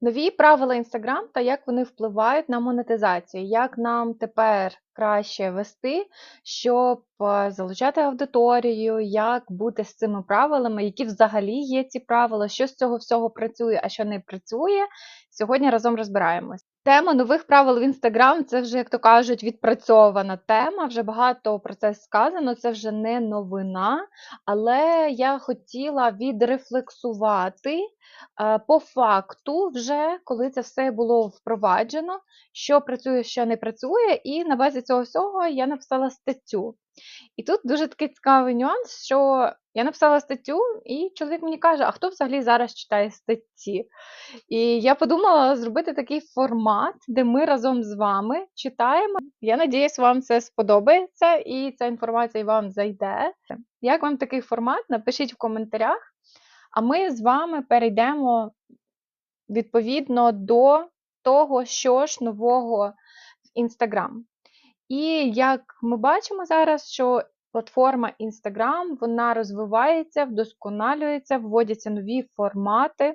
Нові правила Instagram та як вони впливають на монетизацію, як нам тепер краще вести, щоб е, залучати аудиторію, як бути з цими правилами, які взагалі є ці правила, що з цього всього працює, а що не працює. Сьогодні разом розбираємось. Тема нових правил в Instagram це вже, як то кажуть, відпрацьована тема. Вже багато про це сказано, це вже не новина. Але я хотіла відрефлексувати е, по факту, вже коли це все було впроваджено, що працює, що не працює, і на базі цього всього я написала статтю. І тут дуже такий цікавий нюанс, що я написала статтю, і чоловік мені каже: а хто взагалі зараз читає статті? І я подумала зробити такий формат, де ми разом з вами читаємо. Я надіюсь, вам це сподобається і ця інформація вам зайде. Як вам такий формат? Напишіть в коментарях, а ми з вами перейдемо відповідно до того, що ж нового в Instagram. І як ми бачимо зараз, що платформа вона розвивається, вдосконалюється, вводяться нові формати.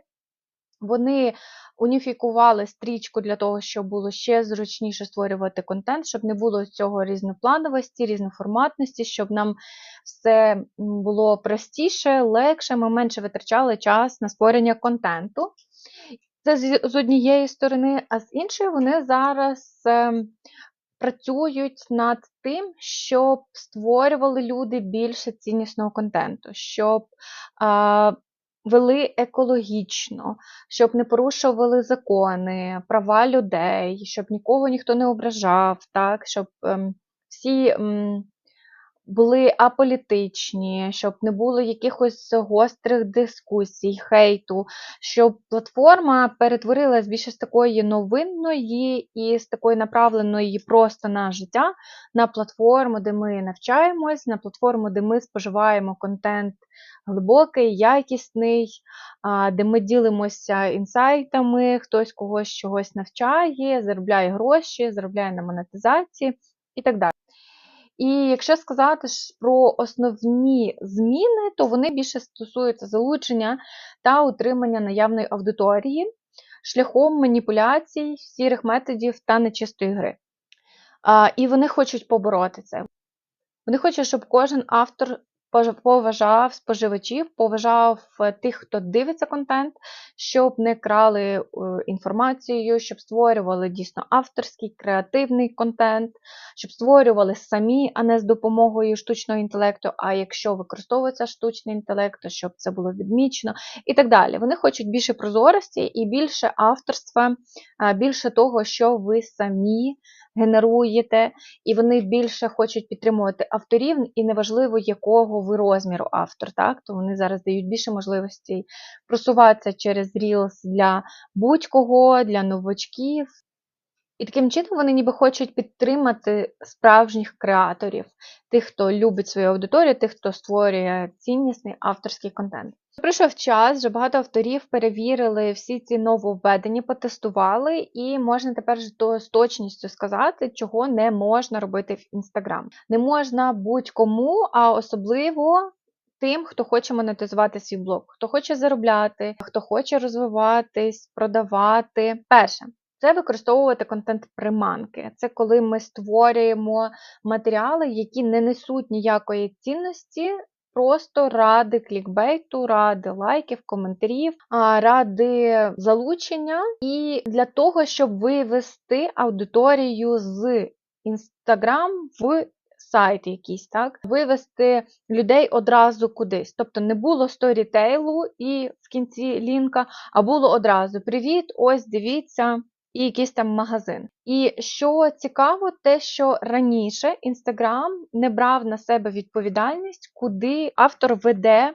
Вони уніфікували стрічку для того, щоб було ще зручніше створювати контент, щоб не було цього різноплановості, різноформатності, щоб нам все було простіше, легше, ми менше витрачали час на створення контенту. Це з однієї сторони, а з іншої вони зараз ем, працюють над тим, щоб створювали люди більше ціннісного контенту, щоб вели екологічно, щоб не порушували закони, права людей, щоб нікого ніхто не ображав, так, щоб ем, всі. Були аполітичні, щоб не було якихось гострих дискусій, хейту, щоб платформа перетворилась більше з такої новинної і з такої направленої просто на життя, на платформу, де ми навчаємось, на платформу, де ми споживаємо контент глибокий, якісний, де ми ділимося інсайтами, хтось когось чогось навчає, заробляє гроші, заробляє на монетизації і так далі. І якщо сказати про основні зміни, то вони більше стосуються залучення та утримання наявної аудиторії шляхом маніпуляцій, сірих методів та нечистої гри. І вони хочуть побороти це. Вони хочуть, щоб кожен автор поважав споживачів, поважав е, тих, хто дивиться контент, щоб не крали е, інформацію, щоб створювали дійсно авторський, креативний контент, щоб створювали самі, а не з допомогою штучного інтелекту. А якщо використовується штучний інтелект, то щоб це було відмічено і так далі. Вони хочуть більше прозорості і більше авторства, більше того, що ви самі генеруєте, і вони більше хочуть підтримувати авторів, і неважливо, якого ви розміру автор, так? то вони зараз дають більше можливостей просуватися через Reels для будь-кого, для новачків. І таким чином вони ніби хочуть підтримати справжніх креаторів, тих, хто любить свою аудиторію, тих, хто створює ціннісний авторський контент. Прийшов час, вже багато авторів перевірили всі ці нововведення, потестували, і можна тепер з точністю сказати, чого не можна робити в Instagram. Не можна будь-кому, а особливо. Тим, хто хоче монетизувати свій блог, хто хоче заробляти, хто хоче розвиватись, продавати. Перше, це використовувати контент приманки. Це коли ми створюємо матеріали, які не несуть ніякої цінності. Просто ради клікбейту, ради лайків, коментарів, ради залучення, і для того, щоб вивести аудиторію з Instagram в сайт якийсь, так, вивести людей одразу кудись. Тобто не було сторітейлу і в кінці лінка, а було одразу: Привіт, ось дивіться і якийсь там магазин. І що цікаво, те, що раніше Інстаграм не брав на себе відповідальність, куди автор веде,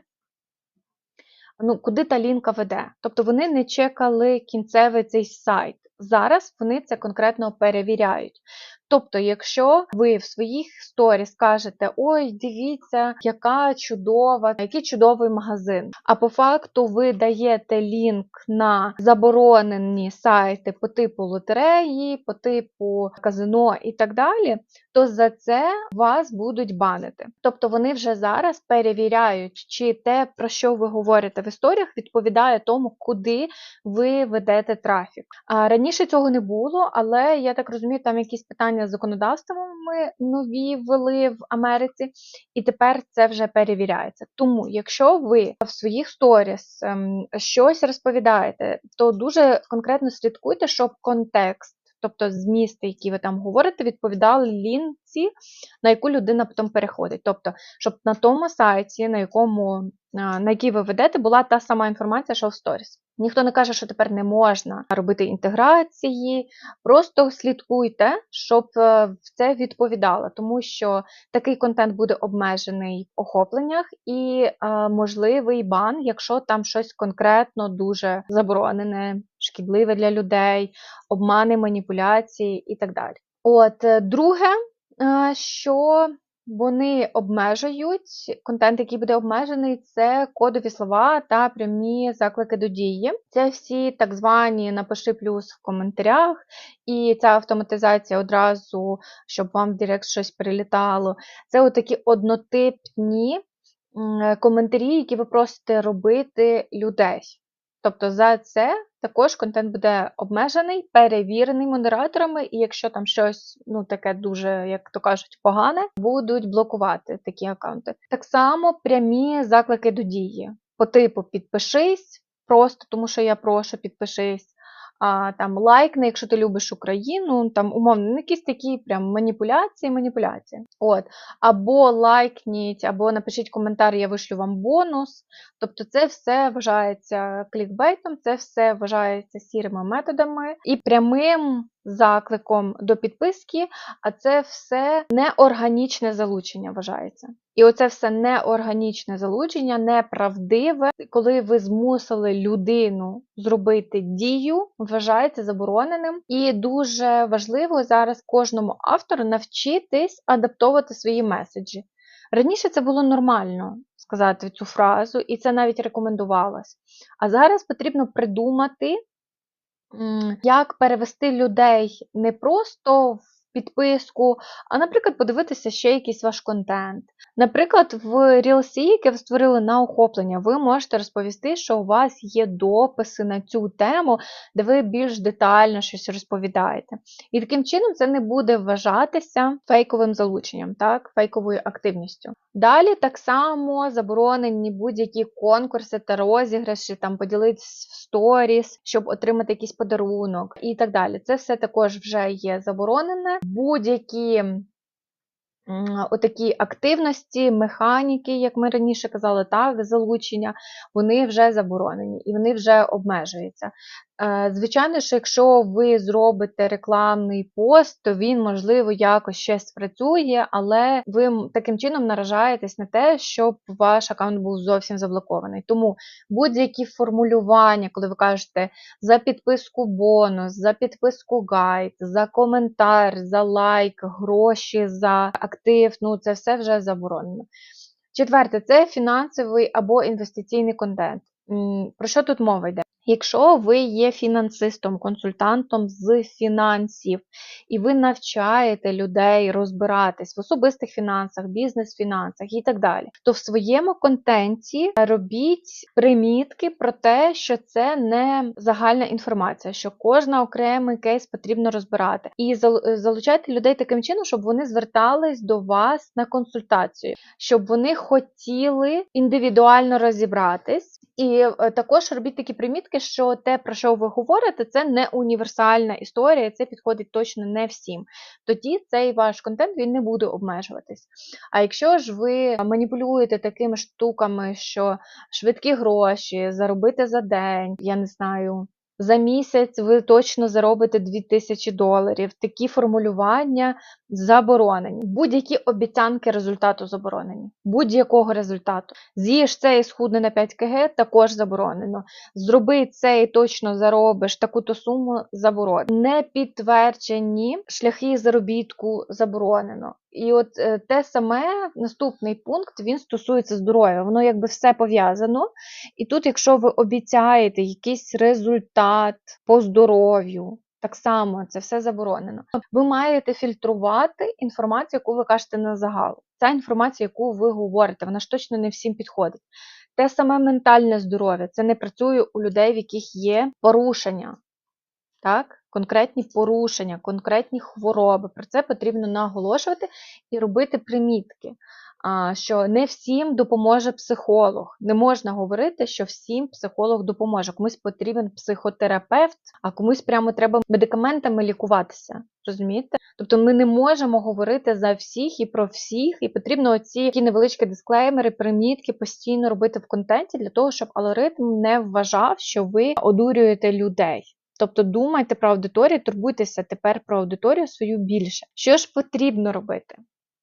ну, куди та лінка веде. Тобто вони не чекали кінцевий цей сайт. Зараз вони це конкретно перевіряють. Тобто, якщо ви в своїх сторі скажете, ой, дивіться, яка чудова, який чудовий магазин. А по факту ви даєте лінк на заборонені сайти по типу лотереї, по типу казино і так далі, то за це вас будуть банити. Тобто вони вже зараз перевіряють, чи те, про що ви говорите в історіях, відповідає тому, куди ви ведете трафік. А раніше цього не було, але я так розумію, там якісь питання з законодавствами нові ввели в Америці, і тепер це вже перевіряється. Тому, якщо ви в своїх сторіс ем, щось розповідаєте, то дуже конкретно слідкуйте, щоб контекст. Тобто змісти, які ви там говорите, відповідали лінці, на яку людина потім переходить. Тобто, щоб на тому сайті, на якому на який ви ведете, була та сама інформація, що в сторіс. Ніхто не каже, що тепер не можна робити інтеграції. Просто слідкуйте, щоб е, це відповідало, тому що такий контент буде обмежений в охопленнях і е, можливий бан, якщо там щось конкретно дуже заборонене, шкідливе для людей, обмани, маніпуляції і так далі. От, е, друге, е, що вони обмежують контент, який буде обмежений, це кодові слова та прямі заклики до дії. Це всі так звані напиши плюс в коментарях, і ця автоматизація одразу, щоб вам в Директ щось прилітало. Це отакі однотипні коментарі, які ви просите робити людей. Тобто за це також контент буде обмежений, перевірений модераторами, і якщо там щось ну таке дуже, як то кажуть, погане, будуть блокувати такі аккаунти. Так само прямі заклики до дії. По типу підпишись, просто тому що я прошу підпишись. А, там лайкни, якщо ти любиш Україну, там умовно, ну, якісь такі прям маніпуляції, маніпуляції. От. Або лайкніть, або напишіть коментар, я вишлю вам бонус. Тобто це все вважається клікбейтом, це все вважається сірими методами і прямим закликом до підписки, а це все неорганічне залучення вважається. І оце все неорганічне залучення, неправдиве, коли ви змусили людину зробити дію, вважається забороненим. І дуже важливо зараз кожному автору навчитись адаптовувати свої меседжі. Раніше це було нормально сказати цю фразу, і це навіть рекомендувалось. А зараз потрібно придумати, як перевести людей не просто в підписку, а, наприклад, подивитися ще якийсь ваш контент. Наприклад, в Reelsі, яке ви створили на охоплення, ви можете розповісти, що у вас є дописи на цю тему, де ви більш детально щось розповідаєте. І таким чином це не буде вважатися фейковим залученням, так, фейковою активністю. Далі так само заборонені будь-які конкурси та розіграші, там поділитись в сторіс, щоб отримати якийсь подарунок і так далі. Це все також вже є заборонене. Будь-які отакі активності, механіки, як ми раніше казали, так, залучення, вони вже заборонені і вони вже обмежуються. Е, Звичайно, що якщо ви зробите рекламний пост, то він, можливо, якось ще спрацює, але ви таким чином наражаєтесь на те, щоб ваш аккаунт був зовсім заблокований. Тому будь-які формулювання, коли ви кажете за підписку бонус, за підписку гайд, за коментар, за лайк, гроші за актив, ну це все вже заборонено. Четверте, це фінансовий або інвестиційний контент. Про що тут мова йде? Якщо ви є фінансистом, консультантом з фінансів, і ви навчаєте людей розбиратись в особистих фінансах, бізнес-фінансах і так далі, то в своєму контенті робіть примітки про те, що це не загальна інформація, що кожна окремий кейс потрібно розбирати. І залучайте людей таким чином, щоб вони звертались до вас на консультацію, щоб вони хотіли індивідуально розібратись. І е, також робіть такі примітки, що те, про що ви говорите, це не універсальна історія, це підходить точно не всім. Тоді цей ваш контент він не буде обмежуватись. А якщо ж ви маніпулюєте такими штуками, що швидкі гроші, заробити за день, я не знаю. За місяць ви точно заробите 2000 доларів. Такі формулювання заборонені. Будь-які обіцянки результату заборонені. Будь-якого результату. З'їж це і схудне на 5 кг, також заборонено. Зроби це і точно заробиш таку-то суму заборонено. Не підтверджені шляхи заробітку заборонено. І от е, те саме, наступний пункт, він стосується здоров'я. Воно якби все пов'язано. І тут, якщо ви обіцяєте якийсь результат по здоров'ю, Так само це все заборонено. Ви маєте фільтрувати інформацію, яку ви кажете на загал. Ця інформація, яку ви говорите, вона ж точно не всім підходить. Те саме ментальне здоров'я. Це не працює у людей, в яких є порушення. Так? Конкретні порушення, конкретні хвороби. Про це потрібно наголошувати і робити примітки. Що не всім допоможе психолог. Не можна говорити, що всім психолог допоможе. Комусь потрібен психотерапевт, а комусь прямо треба медикаментами лікуватися. Розумієте? Тобто ми не можемо говорити за всіх і про всіх, і потрібно такі невеличкі дисклеймери, примітки постійно робити в контенті для того, щоб алгоритм не вважав, що ви одурюєте людей. Тобто думайте про аудиторію, турбуйтеся тепер про аудиторію свою більше. Що ж потрібно робити?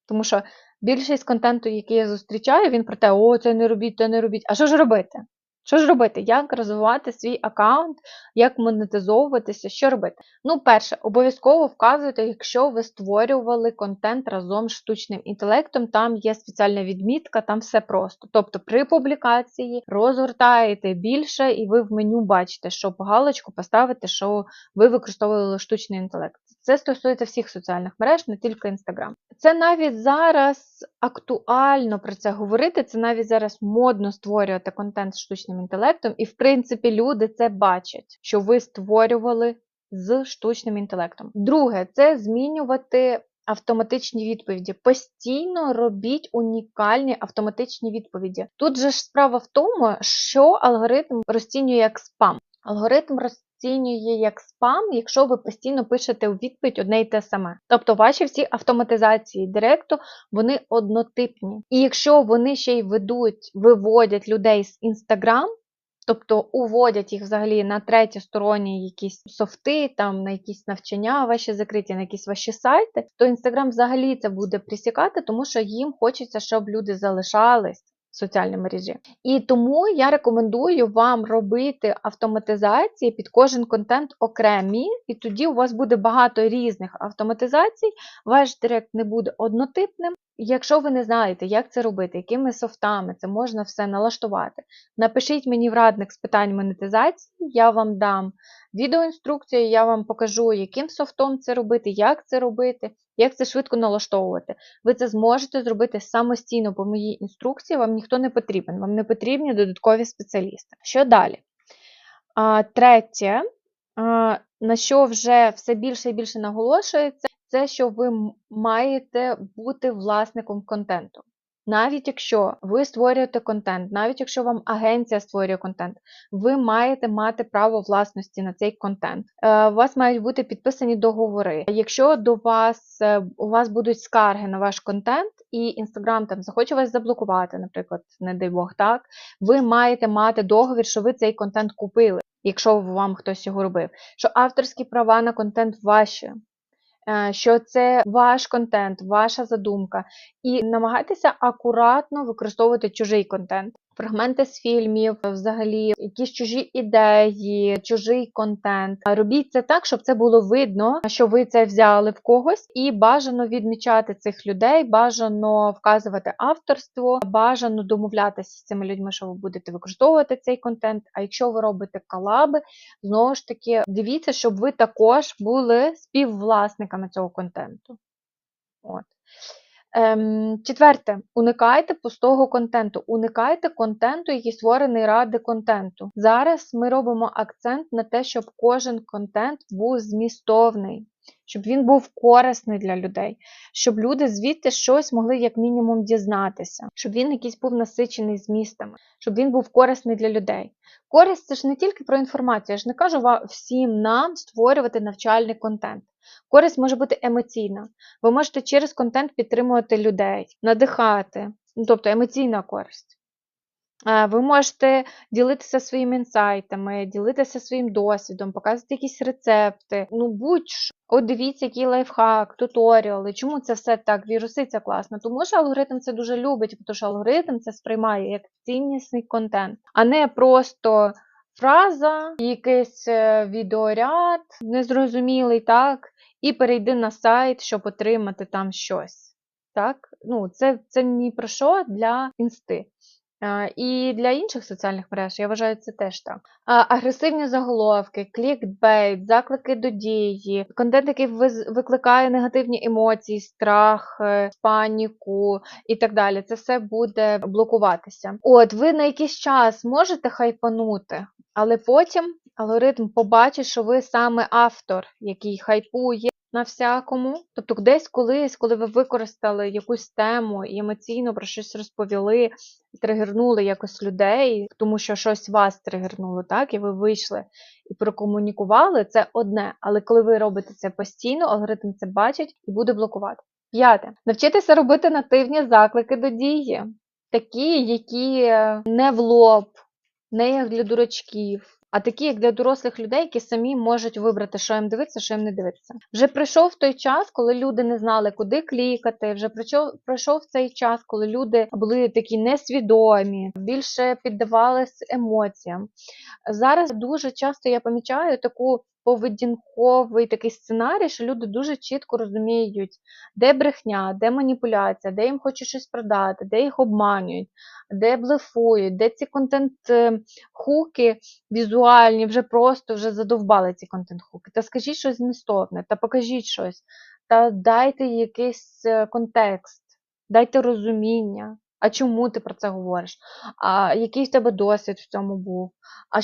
Тому що більшість контенту, який я зустрічаю, він про те, о, це не робіть, це не робіть. А що ж робити? Що ж робити? Як розвивати свій аккаунт, як монетизовуватися, що робити? Ну, перше, обов'язково вказуйте, якщо ви створювали контент разом з штучним інтелектом, там є спеціальна відмітка, там все просто. Тобто при публікації розгортаєте більше, і ви в меню бачите, щоб галочку поставити, що ви використовували штучний інтелект. Це стосується всіх соціальних мереж, не тільки Інстаграм. Це навіть зараз актуально про це говорити. Це навіть зараз модно створювати контент з штучним інтелектом, і в принципі люди це бачать, що ви створювали з штучним інтелектом. Друге, це змінювати. Автоматичні відповіді. Постійно робіть унікальні автоматичні відповіді. Тут же ж справа в тому, що алгоритм розцінює як спам. Алгоритм розцінює як спам, якщо ви постійно пишете у відповідь одне й те саме. Тобто ваші всі автоматизації директу, вони однотипні. І якщо вони ще й ведуть, виводять людей з Instagram, Тобто уводять їх взагалі на треті стороні якісь софти, там на якісь навчання ваші закриті, на якісь ваші сайти, то Інстаграм взагалі це буде присікати, тому що їм хочеться, щоб люди залишались соціальній мережі. І тому я рекомендую вам робити автоматизації під кожен контент окремі, і тоді у вас буде багато різних автоматизацій, ваш директ не буде однотипним. Якщо ви не знаєте, як це робити, якими софтами це можна все налаштувати, напишіть мені в радник з питань монетизації, я вам дам відеоінструкцію, я вам покажу, яким софтом це робити, як це робити, як це швидко налаштовувати. Ви це зможете зробити самостійно по моїй інструкції, вам ніхто не потрібен, вам не потрібні додаткові спеціалісти. Що далі? А, Третє, а, на що вже все більше і більше наголошується, це що ви маєте бути власником контенту. Навіть якщо ви створюєте контент, навіть якщо вам агенція створює контент, ви маєте мати право власності на цей контент. Е, у вас мають бути підписані договори. Якщо до вас е, у вас будуть скарги на ваш контент, і Інстаграм там захоче вас заблокувати, наприклад, не дай Бог, так ви маєте мати договір, що ви цей контент купили, якщо вам хтось його робив. Що авторські права на контент ваші. Е, що це ваш контент, ваша задумка, і намагайтеся акуратно використовувати чужий контент. Фрагменти з фільмів, взагалі, якісь чужі ідеї, чужий контент. Робіть це так, щоб це було видно, що ви це взяли в когось, і бажано відмічати цих людей, бажано вказувати авторство, бажано домовлятися з цими людьми, що ви будете використовувати цей контент. А якщо ви робите колаби, знову ж таки, дивіться, щоб ви також були співвласниками цього контенту. От. Ем, Четверте, уникайте пустого контенту. Уникайте контенту, який створений ради контенту. Зараз ми робимо акцент на те, щоб кожен контент був змістовний, щоб він був корисний для людей, щоб люди звідти щось могли як мінімум дізнатися, щоб він якийсь був насичений змістами, щоб він був корисний для людей. Користь це ж не тільки про інформацію. Я ж не кажу всім нам створювати навчальний контент. Користь може бути емоційна. Ви можете через контент підтримувати людей, надихати, ну, тобто емоційна користь. Ви можете ділитися своїми інсайтами, ділитися своїм досвідом, показувати якісь рецепти. Ну, будь-що. От дивіться, який лайфхак, туторіали. Чому це все так віруситься класно? Тому що алгоритм це дуже любить, тому що алгоритм це сприймає як ціннісний контент, а не просто фраза, якийсь е, відеоряд, незрозумілий, так, і перейди на сайт, щоб отримати там щось. Так? Ну, Це це ні про що для інсти. І для інших соціальних мереж я вважаю це теж так. Агресивні заголовки, клікбейт, заклики до дії, контент, який викликає негативні емоції, страх, е, паніку і так далі. Це все буде блокуватися. От ви на якийсь час можете хайпанути, але потім алгоритм побачить, що ви саме автор, який хайпує на всякому. Тобто, десь колись, коли ви використали якусь тему і емоційно про щось розповіли, тригернули якось людей, тому що щось вас тригернуло, так, і ви вийшли і прокомунікували, це одне. Але коли ви робите це постійно, алгоритм це бачить і буде блокувати. П'яте. Навчитися робити нативні заклики до дії, такі, які не в лоб, не як для дурачків, а такі, як для дорослих людей, які самі можуть вибрати, що їм дивитися, що їм не дивитися. Вже прийшов той час, коли люди не знали, куди клікати. Вже прийшов, пройшов цей час, коли люди були такі несвідомі, більше піддавались емоціям. Зараз дуже часто я помічаю таку поведінковий такий сценарій, що люди дуже чітко розуміють, де брехня, де маніпуляція, де їм хочуть щось продати, де їх обманюють, де блефують, де ці контент-хуки візуальні вже просто вже задовбали ці контент-хуки. Та скажіть щось змістовне, та покажіть щось, та дайте якийсь е, контекст, дайте розуміння. А чому ти про це говориш? А який в тебе досвід в цьому був? А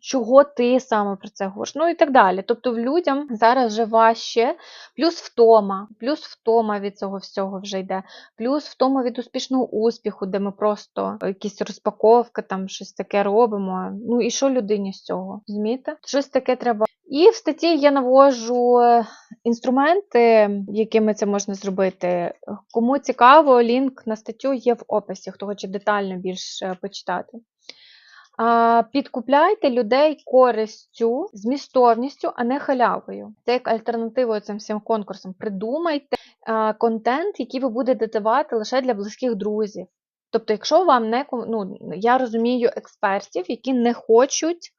чого ти саме про це говориш? Ну і так далі. Тобто в людям зараз вже важче, плюс втома, плюс втома від цього всього вже йде, плюс втома від успішного успіху, де ми просто якісь розпаковки, там щось таке робимо. Ну і що людині з цього? Розумієте? Щось таке треба. І в статті я навожу е, інструменти, якими це можна зробити. Кому цікаво, лінк на статтю є в описі, хто хоче детально більше почитати. Підкупляйте людей користю, змістовністю, а не халявою. Це як альтернативою цим всім конкурсам. Придумайте контент, який ви будете давати лише для близьких друзів. Тобто, якщо вам не ну, я розумію експертів, які не хочуть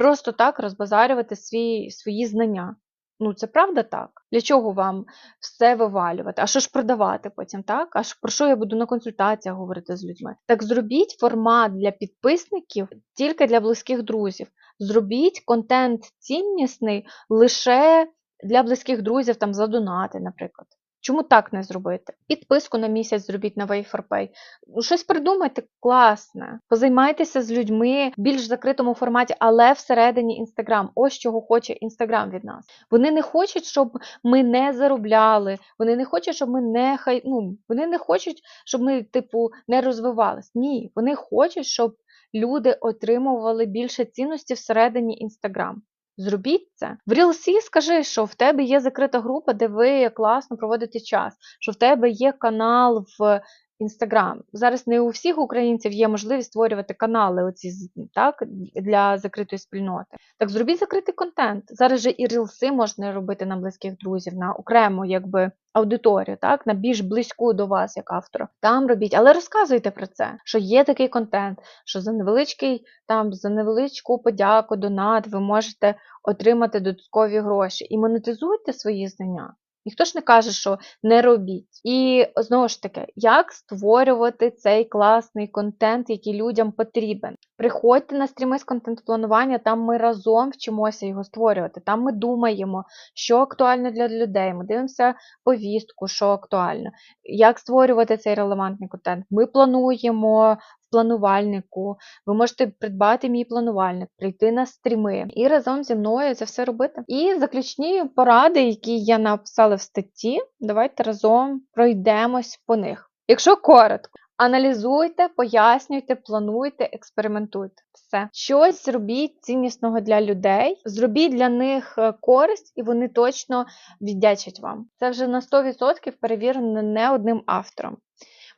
просто так розбазарювати свої, свої знання. Ну, це правда так. Для чого вам все вивалювати? А що ж продавати потім, так? А про що я буду на консультаціях говорити з людьми? Так зробіть формат для підписників тільки для близьких друзів. Зробіть контент ціннісний лише для близьких друзів, там за донати, наприклад. Чому так не зробити? Підписку на місяць зробіть на Way4Pay. Ну, щось придумайте класне. Позаймайтеся з людьми в більш закритому форматі, але всередині Інстаграм. Ось чого хоче Інстаграм від нас. Вони не хочуть, щоб ми не заробляли. Вони не хочуть, щоб ми не хай. Ну, вони не хочуть, щоб ми, типу, не розвивались. Ні, вони хочуть, щоб люди отримували більше цінності всередині Інстаграм. Зробіть це. В Рілсі скажи, що в тебе є закрита група, де ви класно проводите час, що в тебе є канал в Інстаграм. Зараз не у всіх українців є можливість створювати канали оці, так, для закритої спільноти. Так зробіть закритий контент. Зараз же і рілси можна робити на близьких друзів, на окрему якби аудиторію, так, на більш близьку до вас, як автора. Там робіть, але розказуйте про це, що є такий контент, що за невеличкий там за невеличку подяку, донат ви можете отримати додаткові гроші і монетизуйте свої знання. Ніхто ж не каже, що не робіть. І знову ж таки, як створювати цей класний контент, який людям потрібен. Приходьте на стріми з контент-планування, там ми разом вчимося його створювати. Там ми думаємо, що актуально для людей. Ми дивимося повістку, що актуально, як створювати цей релевантний контент. Ми плануємо в планувальнику. Ви можете придбати мій планувальник, прийти на стріми і разом зі мною це все робити. І заключні поради, які я написала в статті, давайте разом пройдемось по них. Якщо коротко, аналізуйте, пояснюйте, плануйте, експериментуйте. Все. Щось зробіть ціннісного для людей, зробіть для них е, користь, і вони точно віддячать вам. Це вже на 100% перевірено не одним автором.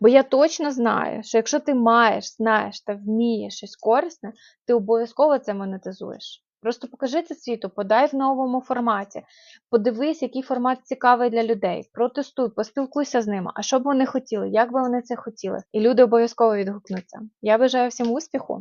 Бо я точно знаю, що якщо ти маєш, знаєш та вмієш щось корисне, ти обов'язково це монетизуєш. Просто покажи це світу, подай в новому форматі, подивись, який формат цікавий для людей, протестуй, поспілкуйся з ними, а що б вони хотіли, як би вони це хотіли. І люди обов'язково відгукнуться. Я бажаю всім успіху!